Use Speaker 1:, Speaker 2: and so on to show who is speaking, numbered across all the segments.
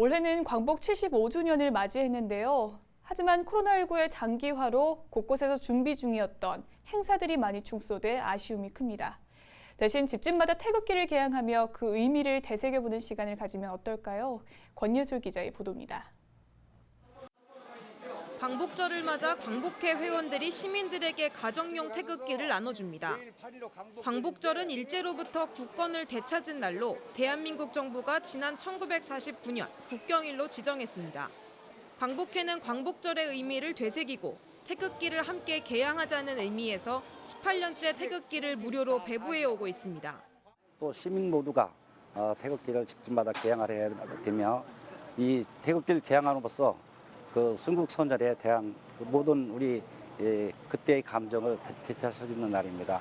Speaker 1: 올해는 광복 75주년을 맞이했는데요. 하지만 코로나19의 장기화로 곳곳에서 준비 중이었던 행사들이 많이 축소돼 아쉬움이 큽니다. 대신 집집마다 태극기를 개양하며 그 의미를 되새겨보는 시간을 가지면 어떨까요? 권예솔 기자의 보도입니다.
Speaker 2: 광복절을 맞아 광복회 회원들이 시민들에게 가정용 태극기를 나눠줍니다. 광복절은 일제로부터 국권을 되찾은 날로 대한민국 정부가 지난 1949년 국경일로 지정했습니다. 광복회는 광복절의 의미를 되새기고 태극기를 함께 개양하자는 의미에서 18년째 태극기를 무료로 배부해 오고 있습니다.
Speaker 3: 또 시민 모두가 어, 태극기를 집집마다 개양하려 되며 이 태극기를 개양함으로써 그 순국선열에 대한 그 모든 우리 예, 그때의 감정을 되- 되찾을 수 있는 날입니다.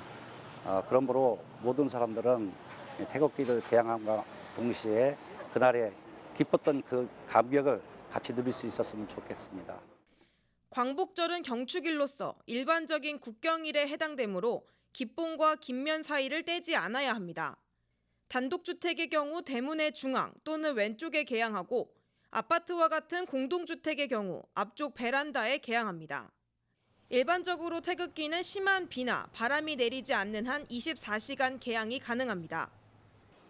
Speaker 3: 어, 그러므로 모든 사람들은 이 태극기를 개양함과 동시에 그날에 기뻤던 그 감격을 같이 누릴 수 있었으면 좋겠습니다.
Speaker 2: 광복절은 경축일로서 일반적인 국경일에 해당되므로 기봉과 김면 사이를 떼지 않아야 합니다. 단독주택의 경우 대문의 중앙 또는 왼쪽에 개양하고 아파트와 같은 공동주택의 경우 앞쪽 베란다에 개양합니다. 일반적으로 태극기는 심한 비나 바람이 내리지 않는 한 24시간 개양이 가능합니다.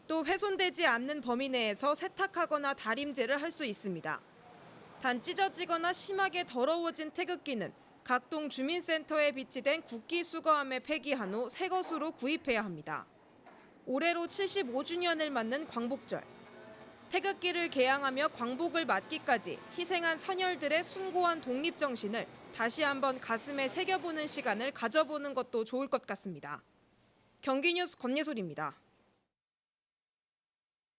Speaker 2: 또 훼손되지 않는 범위 내에서 세탁하거나 다림질을 할 수 있습니다. 단 찢어지거나 심하게 더러워진 태극기는 각동 주민센터에 비치된 국기 수거함에 폐기한 후 새 것으로 구입해야 합니다. 올해로 75주년을 맞는 광복절. 태극기를 개양하며 광복을 맞기까지 희생한 선열들의 숭고한 독립 정신을 다시 한번 가슴에 새겨보는 시간을 가져보는 것도 좋을 것 같습니다. 경기뉴스 권예솔입니다.